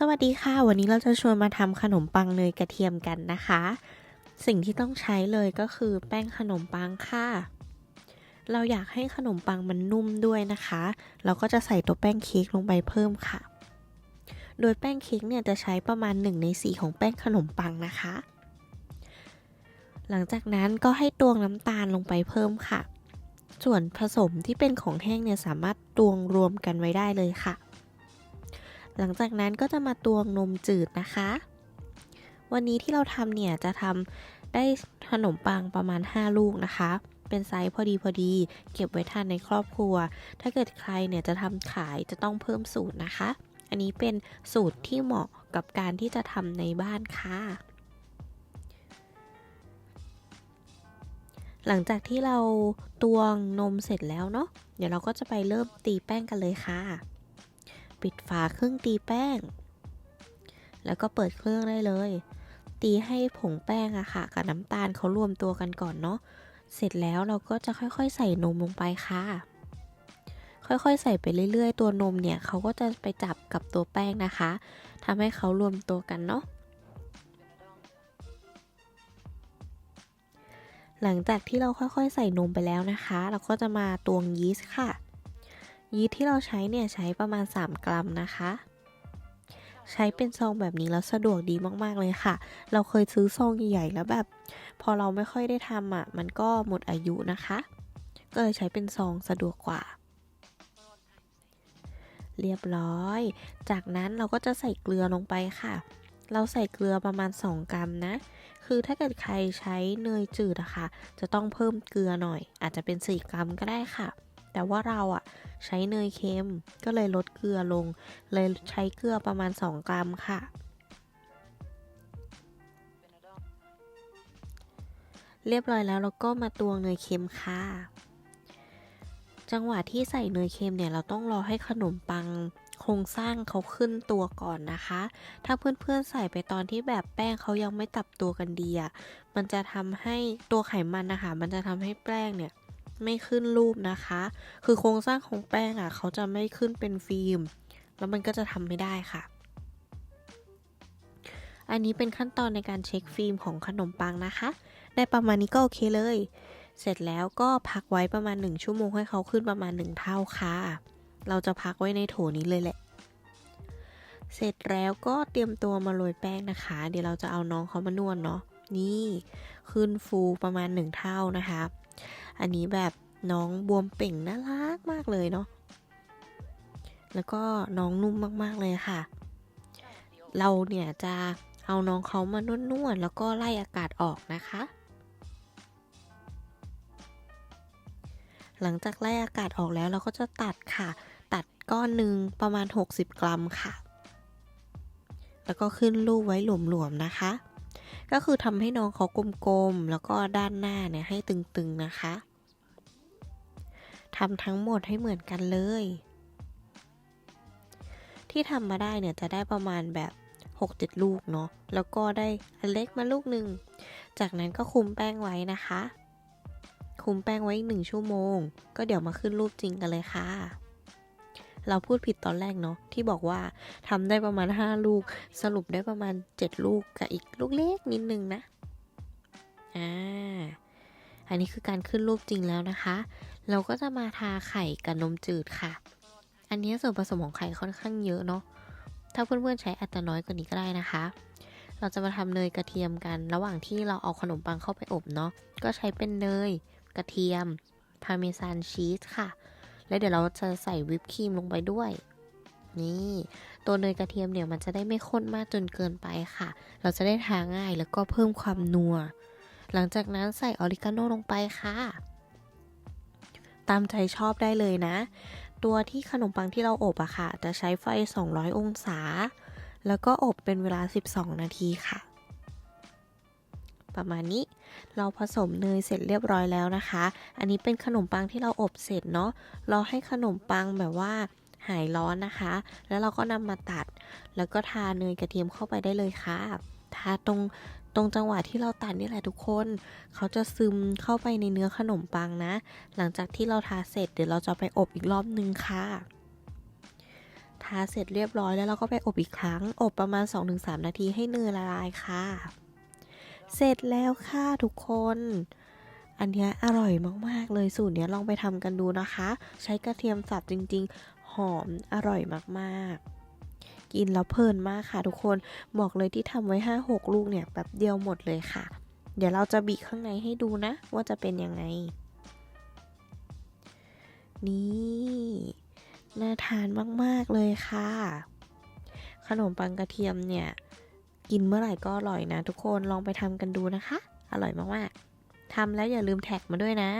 สวัสดีค่ะ วันนี้เราจะชวนมาทำขนมปังเนยกระเทียมกันนะคะ สิ่งที่ต้องใช้เลยก็คือแป้งขนมปังค่ะ เราอยากให้ขนมปังมันนุ่มด้วยนะคะ เราก็จะใส่ตัวแป้งเค้กลงไปเพิ่มค่ะ โดยแป้งเค้กเนี่ยจะใช้ประมาณ1ใน4ของแป้งขนมปังนะคะ หลังจากนั้นก็ให้ตวงน้ำตาลลงไปเพิ่มค่ะ ส่วนผสมที่เป็นของแห้งเนี่ยสามารถตวงรวมกันไว้ได้เลยค่ะ หลังจากนั้นก็จะมาตวงนมจืดนะคะ วันนี้ที่เราทำเนี่ยจะทำได้ขนมปังประมาณ 5 ลูกนะคะ เป็นไซส์พอดีพอดี เก็บไว้ทานในครอบครัว ถ้าเกิดใครเนี่ยจะทำขายจะต้องเพิ่มสูตรนะคะ อันนี้เป็นสูตรที่เหมาะกับการที่จะทำในบ้านค่ะหลังจากที่เราตวงนมเสร็จแล้วเนาะ เดี๋ยวเราก็จะไปเริ่มตีแป้งกันเลยค่ะ ปิดฝาเครื่องตีแป้ง แล้วก็เปิดเครื่องได้เลย ตีให้ผงแป้งอะค่ะ กับน้ำตาลเขารวมตัวกันก่อนเนาะ เสร็จแล้วเราก็จะค่อยๆ ใส่นมลงไปค่ะ ค่อยๆ ใส่ไปเรื่อยๆ ตัวนมเนี่ยเขาก็จะไปจับกับตัวแป้งนะคะทำให้เขารวมตัวกันเนาะหลังจากที่เราค่อยๆ ใส่นมไปแล้วนะคะ เราก็จะมาตวงยีสต์ค่ะ ยีสต์ที่เราใช้เนี่ยใช้ประมาณ 3 กรัมนะคะ ใช้เป็นซองแบบนี้แล้วสะดวกดีมากๆเลยค่ะ เราเคยซื้อซองใหญ่ๆแล้วแบบ พอเราไม่ค่อยได้ทำอะ มันก็หมดอายุนะคะ ก็เลยใช้เป็นซองสะดวกกว่า เรียบร้อย จากนั้นเราก็จะใส่เกลือลงไปค่ะ เราใส่เกลือประมาณ 2 กรัมนะคือถ้าเกิดใครใช้เนยจืดอะค่ะ จะต้องเพิ่มเกลือหน่อย อาจจะเป็น 4 กรัมก็ได้ค่ะ แต่ว่าเราอะใช้เนยเค็มก็เลยลดเกลือลง เลยใช้เกลือประมาณ 2 กรัมค่ะ เรียบร้อยแล้วเราก็มาตวงเนยเค็มค่ะ จังหวะที่ใส่เนยเค็มเนี่ยเราต้องรอให้ขนมปังโครงสร้างเขาขึ้นตัวก่อนนะคะ ถ้าเพื่อนๆใส่ไปตอนที่แบบแป้งเขายังไม่ตับตัวกันดีอะ่ะ มันจะทำให้ตัวไขมันนะคะ มันจะทำให้แป้งเนี่ย ไม่ขึ้นรูปนะคะ คือโครงสร้างของแป้งอะ่ะ เขาจะไม่ขึ้นเป็นฟิล์ม แล้วมันก็จะทำไม่ได้ค่ะ อันนี้เป็นขั้นตอนในการเช็คฟิล์มของขนมปังนะคะ ได้ประมาณนี้ก็โอเคเลย เสร็จแล้วก็พักไว้ประมาณ 1 ชั่วโมงให้เขาขึ้นประมาณ 1 เท่าค่ะ เราจะพักไว้ในโถนี้เลยแหละ เสร็จแล้วก็เตรียมตัวมาโรยแป้งนะคะ เดี๋ยวเราจะเอาน้องเขามานวดเนาะนี่ขึ้นฟูประมาณ 1 เท่านะคะ อันนี้แบบน้องบวมเป่งน่ารักมากเลยเนาะ แล้วก็น้องนุ่มมากๆเลยค่ะ เราเนี่ยจะเอาน้องเขามานวดๆแล้วก็ไล่อากาศออกนะคะ หลังจากไล่อากาศออกแล้วเราก็จะตัดค่ะ ตัดก้อนหนึ่งประมาณ 60 กรัมค่ะ แล้วก็ขึ้นรูปไว้หลวมๆนะคะ ก็คือทำให้น้องเขากลมๆ แล้วก็ด้านหน้าเนี่ยให้ตึงๆนะคะทำทั้งหมดให้เหมือนกันเลย ที่ทำมาได้เนี่ยจะได้ประมาณแบบ6-7ลูกเนาะ แล้วก็ได้อันเล็กมาลูกหนึ่ง จากนั้นก็คุมแป้งไว้นะคะ คุมแป้งไว้อีกหนึ่งชั่วโมง ก็เดี๋ยวมาขึ้นรูปจริงกันเลยค่ะ เราพูดผิดตอนแรกเนาะที่บอกว่าทำได้ประมาณ 5 ลูก สรุปได้ประมาณ 7 ลูกกับอีกลูกเล็กนิดนึงนะอ่าอันนี้คือการขึ้นรูปจริงแล้วนะคะ เราก็จะมาทาไข่กับนมจืดค่ะ อันนี้ส่วนผสมของไข่ค่อนข้างเยอะเนาะถ้าเพื่อนๆใช้อาจจะน้อยกว่านี้ก็ได้นะคะ เราจะมาทำเนยกระเทียมกัน ระหว่างที่เราเอาขนมปังเข้าไปอบเนาะก็ใช้เป็นเนยกระเทียมพาเมซานชีสค่ะ แล้วเดี๋ยวเราจะใส่วิปครีมลงไปด้วย นี่ ตัวเนยกระเทียมเนี่ยมันจะได้ไม่ข้นมากจนเกินไปค่ะ เราจะได้ทาง่ายแล้วก็เพิ่มความนัว หลังจากนั้นใส่ออริกาโนลงไปค่ะ ตามใจชอบได้เลยนะ ตัวที่ขนมปังที่เราอบอะค่ะ จะใช้ไฟ 200 องศา แล้วก็อบเป็นเวลา 12 นาทีค่ะ ประมาณนี้ เราผสมเนยเสร็จเรียบร้อยแล้วนะคะ อันนี้เป็นขนมปังที่เราอบเสร็จเนาะเราให้ขนมปังแบบว่าหายร้อนนะคะ แล้วเราก็นำมาตัด แล้วก็ทาเนยกระเทียมเข้าไปได้เลยค่ะทาตรงตรงจังหวะที่เราตัดนี่แหละทุกคน เขาจะซึมเข้าไปในเนื้อขนมปังนะ หลังจากที่เราทาเสร็จเดี๋ยวเราจะไปอบอีกรอบนึงค่ะ ทาเสร็จเรียบร้อยแล้วเราก็ไปอบอีกครั้ง อบประมาณ 2-3 นาทีให้เนยละลายค่ะ เสร็จแล้วค่ะทุกคน อันนี้อร่อยมากๆเลยสูตรนี้ลองไปทำกันดูนะคะ ใช้กระเทียมสับจริง ๆ หอมอร่อยมากๆกินแล้วเพลินมากค่ะทุกคนบอกเลยที่ทำไว้ 5-6 ลูกเนี่ยแบบเดียวหมดเลยค่ะ เดี๋ยวเราจะบีบข้างในให้ดูนะ ว่าจะเป็นยังไง นี่น่าทานมาก ๆ เลยค่ะ ขนมปังกระเทียมเนี่ย กินเมื่อไหร่ก็อร่อยนะทุกคนลองไปทำกันดูนะคะ อร่อยมากๆทำแล้วอย่าลืมแท็กมาด้วยนะ